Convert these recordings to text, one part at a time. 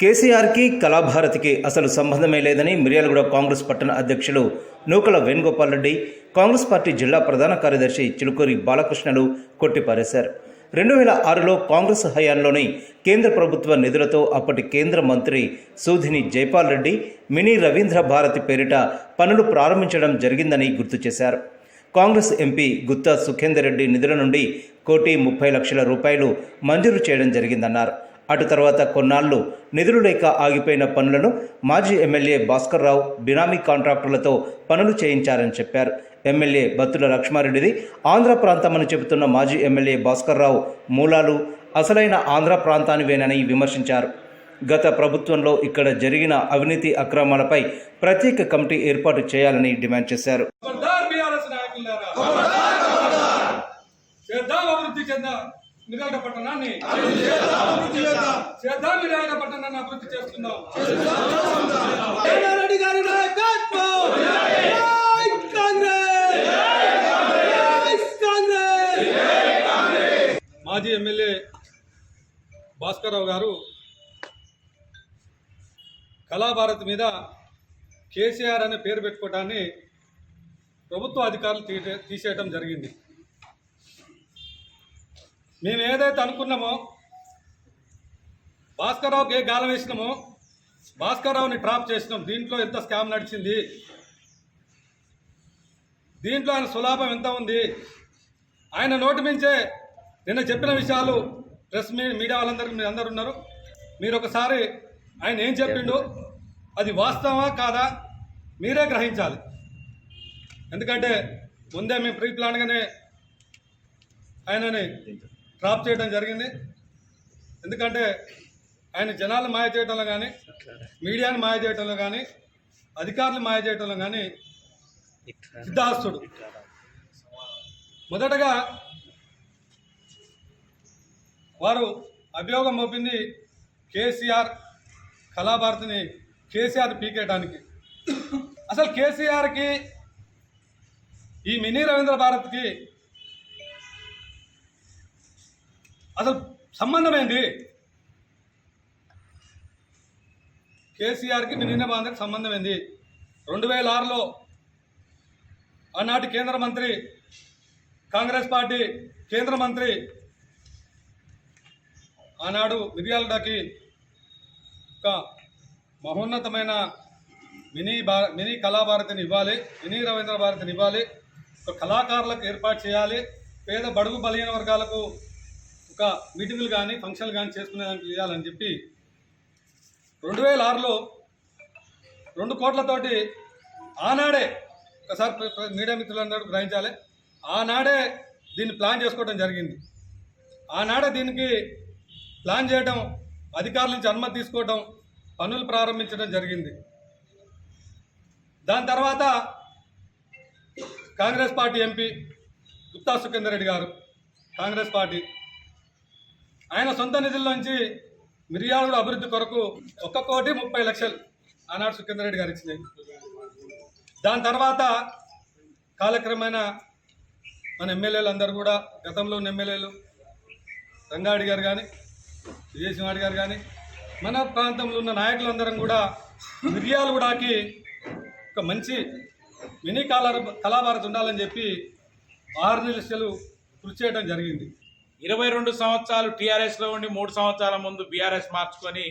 కేసీఆర్కి కళాభారతికి అసలు సంబంధమే లేదని మిర్యాలగూడ కాంగ్రెస్ పట్టణ అధ్యక్షులు నూకల వేణుగోపాల్ రెడ్డి కాంగ్రెస్ పార్టీ జిల్లా ప్రధాన కార్యదర్శి చిలుకూరి బాలకృష్ణలు కొట్టిపారేశారు. రెండు వేల ఆరులో కాంగ్రెస్ హయాంలోని కేంద్ర ప్రభుత్వ నిధులతో అప్పటి కేంద్ర మంత్రి సూధిని జైపాల్ రెడ్డి మినీ రవీంద్ర భారతి పేరిట పనులు ప్రారంభించడం జరిగిందని గుర్తు చేశారు. కాంగ్రెస్ ఎంపీ గుత్తా సుఖేందర్ రెడ్డి నిధుల నుండి కోటి ముప్పై లక్షల రూపాయలు మంజూరు చేయడం జరిగిందన్నారు. అటు తర్వాత కొన్నాళ్ళు నిధులు లేక ఆగిపోయిన పనులను మాజీ ఎమ్మెల్యే భాస్కర్ రావు బినామీ కాంట్రాక్టర్లతో పనులు చేయించారని చెప్పారు. ఎమ్మెల్యే బత్తుల లక్ష్మారెడ్డిది ఆంధ్ర ప్రాంతమని చెబుతున్న మాజీ ఎమ్మెల్యే భాస్కర్ రావు మూలాలు అసలైన ఆంధ్ర ప్రాంతానివేనని విమర్శించారు. గత ప్రభుత్వంలో ఇక్కడ జరిగిన అవినీతి అక్రమాలపై ప్రత్యేక కమిటీ ఏర్పాటు చేయాలని డిమాండ్ చేశారు ఖబర్దార్ బీఆర్ఎస్ నాయకులారా చేద్దాం అభివృద్ధి చెందాం నిరాట పట్టణాన్ని చేద్దాం నిరాట పట్టణాన్ని అభివృద్ధి చేస్తున్నాం. రెడ్డి గారి నాయకత్వం. మాజీ ఎమ్మెల్యే భాస్కర్రావు గారు కళాభారత్ మీద కేసీఆర్ అనే పేరు పెట్టుకోవడాన్ని ప్రభుత్వ అధికారులు తీసే తీసేయడం జరిగింది. మేము ఏదైతే అనుకున్నామో భాస్కర్రావుకి ఏ గాలం వేసినామో భాస్కర్రావుని ట్రాప్ చేసినాం. దీంట్లో ఎంత స్కామ్ నడిచింది? దీంట్లో ఆయన సులాభం ఎంత ఉంది? ఆయన నోటి మించే నిన్న చెప్పిన విషయాలు ప్రెస్ మీ మీడియా వాళ్ళందరూ మీరు అందరు ఉన్నారు. మీరు ఒకసారి ఆయన ఏం చెప్పిండు అది వాస్తవమా కాదా మీరే గ్రహించాలి. ఎందుకంటే ముందే మేము ప్రీ ప్లాన్గానే ఆయనని డ్రాప్ చేయడం జరిగింది. ఎందుకంటే ఆయన జనాలను మాయ చేయడంలో కానీ మీడియాను మాయ చేయడంలో కానీ అధికారులు మాయ చేయడంలో కానీ సిద్ధాస్తుడు మొదటగా వారు అభియోగం మోపింది కేసీఆర్ కళాభారతిని కేసీఆర్ పీకేయడానికి అసలు కేసీఆర్కి ఈ మినీ రవీంద్ర భారత్కి అసలు సంబంధం కేసీఆర్కి మినీ బాంధకి సంబంధం ఏంది? రెండు వేల ఆరులో ఆనాటి కేంద్ర మంత్రి కాంగ్రెస్ పార్టీ కేంద్ర మంత్రి ఆనాడు మిర్యాలకి ఒక మహోన్నతమైన మినీ భా మినీ కళాభారతిని ఇవ్వాలి మినీ రవీంద్ర భారతిని ఇవ్వాలి ఒక కళాకారులకు ఏర్పాటు చేయాలి పేద బడుగు బలహీన వర్గాలకు ఒక మీటింగులు కానీ ఫంక్షన్లు కానీ చేసుకునే దానికి చేయాలని చెప్పి రెండు వేల ఆరులో రెండు కోట్లతోటి ఆనాడే ఒకసారి ప్ర- మీడియా మిత్రులందరూ గ్రహించాలి. ఆనాడే దీన్ని ప్లాన్ చేసుకోవడం జరిగింది. ఆనాడే దీనికి ప్లాన్ చేయడం అధికారుల నుంచి అనుమతి తీసుకోవడం పనులు ప్రారంభించడం జరిగింది. దాని తర్వాత కాంగ్రెస్ పార్టీ ఎంపీ గుప్తా సుఖేందర్ రెడ్డి గారు కాంగ్రెస్ పార్టీ ఆయన సొంత నిధుల్లోంచి మిర్యాలగూడ అభివృద్ధి కొరకు ఒక్క కోటి ముప్పై లక్షలు ఆనాడు సుఖేందరెడ్డి గారు ఇచ్చినాయి. దాని తర్వాత కాలక్రమేణా మన ఎమ్మెల్యేలు అందరూ కూడా గతంలో ఉన్న ఎమ్మెల్యేలు రంగారెడ్డి గారు కానీ విజయసింహారెడ్డి గారు కానీ మన ప్రాంతంలో ఉన్న నాయకులందరం కూడా మిర్యాలగూడకి ఒక మంచి మినీ కళా కళాభారత్ ఉండాలని చెప్పి ఆరు నెలలు కృషి చేయడం జరిగింది. ఇరవై రెండు సంవత్సరాలు టీఆర్ఎస్లో ఉండి మూడు సంవత్సరాల ముందు బీఆర్ఎస్ మార్చుకొని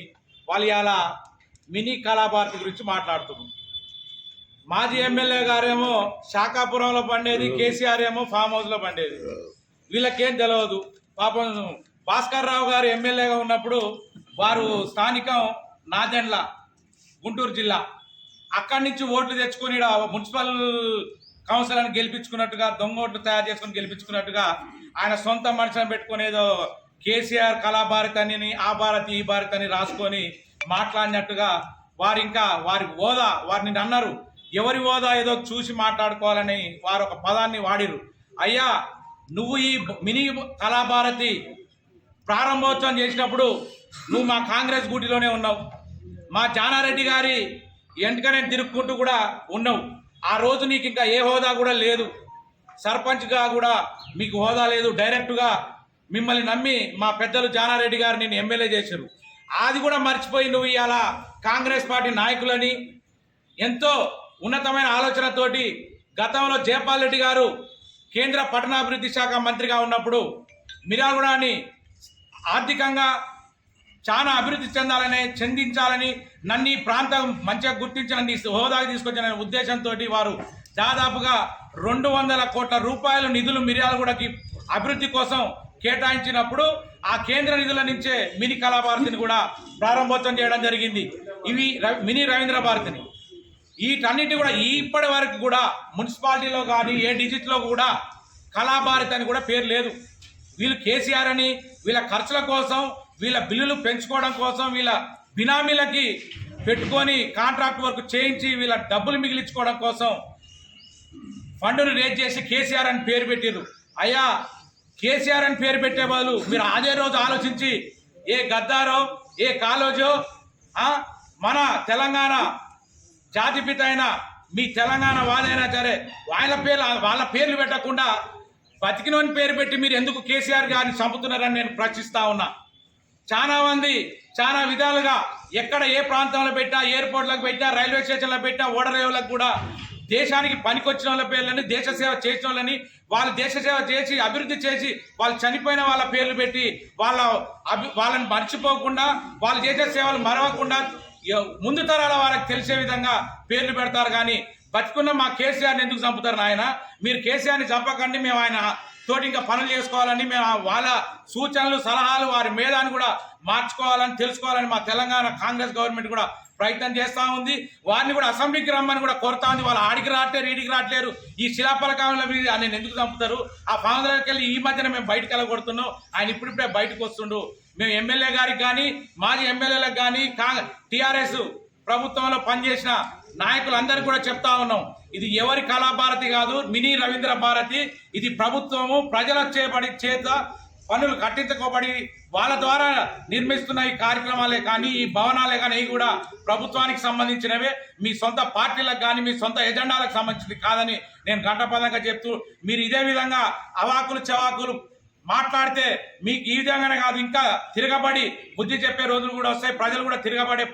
వాళ్ళు ఇలా మినీ కళాభారతి గురించి మాట్లాడుతున్నారు. మాజీ ఎమ్మెల్యే గారేమో శాఖాపురంలో పండేది కేసీఆర్ ఏమో ఫామ్ హౌస్లో పండేది. వీళ్ళకేం తెలియదు పాపం భాస్కర్ రావు గారు ఎమ్మెల్యేగా ఉన్నప్పుడు వారు స్థానికం నాదెండ్ల గుంటూరు జిల్లా. అక్కడి నుంచి ఓట్లు తెచ్చుకొని మున్సిపల్ కౌన్సిలర్ని గెలిపించుకున్నట్టుగా దొంగ ఓట్లు తయారు చేసుకొని గెలిపించుకున్నట్టుగా ఆయన సొంత మనుషులను పెట్టుకునేదో ఏదో కేసీఆర్ కళాభారత్ అని ఆ భారతి ఈ భారత్ అని రాసుకొని మాట్లాడినట్టుగా వారు ఇంకా వారి హోదా వారిని అన్నారు ఎవరి హోదా ఏదో చూసి మాట్లాడుకోవాలని వారు ఒక పదాన్ని వాడిరు అయ్యా నువ్వు ఈ మినీ కళాభారతి ప్రారంభోత్సవం చేసినప్పుడు నువ్వు మా కాంగ్రెస్ గుడిలోనే ఉన్నావు. మా జానారెడ్డి గారి వెంటనే తిరుక్కుంటూ కూడా ఉన్నావు. ఆ రోజు నీకు ఇంకా ఏ హోదా కూడా లేదు. సర్పంచ్గా కూడా మీకు హోదా లేదు. డైరెక్ట్గా మిమ్మల్ని నమ్మి మా పెద్దలు జానారెడ్డి గారు నేను ఎమ్మెల్యే చేశారు. అది కూడా మర్చిపోయి నువ్వు ఇవాళ కాంగ్రెస్ పార్టీ నాయకులని ఎంతో ఉన్నతమైన ఆలోచనతోటి గతంలో జయపాల్ రెడ్డి గారు కేంద్ర పట్టణాభివృద్ధి శాఖ మంత్రిగా ఉన్నప్పుడు మిరాగుడాని ఆర్థికంగా చాలా అభివృద్ధి చెందాలని చెందించాలని నన్ను ఈ ప్రాంతం మంచిగా గుర్తించాలని హోదాకి తీసుకొచ్చిన ఉద్దేశంతో వారు దాదాపుగా రెండు వందల కోట్ల రూపాయలు నిధులు మిర్యాలగూడకి అభివృద్ధి కోసం కేటాయించినప్పుడు ఆ కేంద్ర నిధుల నుంచే మినీ కళాభారతిని కూడా ప్రారంభోత్సవం చేయడం జరిగింది. ఇవి మినీ రవీంద్ర భారతిని వీటన్నిటి కూడా ఇప్పటి వరకు కూడా మున్సిపాలిటీలో కానీ ఏ డిజిట్లో కూడా కళాభారతి అని కూడా పేరు లేదు. వీళ్ళు కేసీఆర్ అని వీళ్ళ ఖర్చుల కోసం వీళ్ళ బిల్లులు పెంచుకోవడం కోసం వీళ్ళ బినామీలకి పెట్టుకొని కాంట్రాక్ట్ వర్క్ చేయించి వీళ్ళ డబ్బులు మిగిలించుకోవడం కోసం ఫండును రేజ్ చేసి కేసీఆర్ అని పేరు పెట్టారు అయ్యా కేసీఆర్ అని పేరు పెట్టే బదులు మీరు అదే రోజు ఆలోచించి ఏ గద్దారో ఏ కాలోజో మన తెలంగాణ జాతిపిత అయినా మీ తెలంగాణ వాళ్ళైనా సరే వాళ్ళ పేర్లు వాళ్ళ పేర్లు పెట్టకుండా బతికినోని పేరు పెట్టి మీరు ఎందుకు కేసీఆర్ గారిని చంపుతున్నారని నేను ప్రశ్నిస్తా ఉన్నా. చాలా మంది చాలా విధాలుగా ఎక్కడ ఏ ప్రాంతంలో పెట్టా ఎయిర్పోర్ట్లకు పెట్టా రైల్వే స్టేషన్లో పెట్టా ఓడరేవులకు కూడా దేశానికి పనికొచ్చిన వాళ్ళ పేర్లని దేశ సేవ చేసిన వాళ్ళని వాళ్ళు దేశ సేవ చేసి అభివృద్ధి చేసి వాళ్ళు చనిపోయిన వాళ్ళ పేర్లు పెట్టి వాళ్ళ అభి వాళ్ళని మర్చిపోకుండా వాళ్ళు చేసే సేవలు మరవకుండా ముందు తరాల వారికి తెలిసే విధంగా పేర్లు పెడతారు కానీ బతుకున్న మా కేసీఆర్ని ఎందుకు చంపుతారు నాయన? మీరు కేసీఆర్ని చంపకండి మేము ఆయన తోటి ఇంకా పనులు చేసుకోవాలని మేము వాళ్ళ సూచనలు సలహాలు వారి మేధాన్ని కూడా మార్చుకోవాలని తెలుసుకోవాలని మా తెలంగాణ కాంగ్రెస్ గవర్నమెంట్ కూడా ప్రయత్నం చేస్తూ ఉంది. వారిని కూడా అసెంబ్లీకి రమ్మని కూడా కోరుతా ఉంది. వాళ్ళు ఆడికి రావట్లేరు ఈడికి రావట్లేరు ఈ శిలాఫలకాల మీద ఆయన ఎందుకు చంపుతారు? ఆ ఫాదర్కి వెళ్ళి ఈ మధ్యన మేము బయటకు వెళ్ళగొడుతున్నాం. ఆయన ఇప్పుడిప్పుడే బయటకు వస్తుండు. మేము ఎమ్మెల్యే గారికి కానీ మాజీ ఎమ్మెల్యేలకు కానీ కా టీఆర్ఎస్ ప్రభుత్వంలో పనిచేసిన నాయకులందరికీ కూడా చెప్తా ఉన్నాం. ఇది ఎవరి కళాభారతి కాదు మినీ రవీంద్ర భారతి. ఇది ప్రభుత్వము ప్రజల చేపడి చేత పనులు కట్టించుకోబడి వాళ్ళ ద్వారా నిర్మిస్తున్న ఈ కార్యక్రమాలే కానీ ఈ భవనాలే కానీ కూడా ప్రభుత్వానికి సంబంధించినవే. మీ సొంత పార్టీలకు కానీ మీ సొంత ఎజెండాలకు సంబంధించింది కాదని నేను గంటపదంగా చెప్తూ మీరు ఇదే విధంగా అవాకులు చవాకులు మాట్లాడితే మీకు ఈ విధంగానే కాదు ఇంకా తిరగబడి బుద్ధి చెప్పే రోజులు కూడా వస్తాయి ప్రజలు కూడా తిరగబడే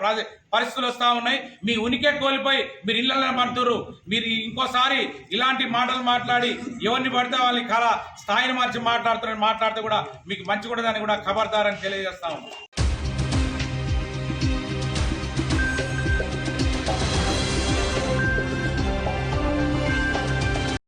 పరిస్థితులు వస్తూ ఉన్నాయి. మీ ఉనికే కోల్పోయి మీరు ఇళ్ళలో పడుతున్నారు మీరు ఇంకోసారి ఇలాంటి మాటలు మాట్లాడి ఎవరిని పడితే వాళ్ళని కళ స్థాయిని మార్చి మాట్లాడుతున్నారని మాట్లాడితే కూడా మీకు మంచి కూడా దాన్ని కూడా ఖబర్దారని తెలియజేస్తా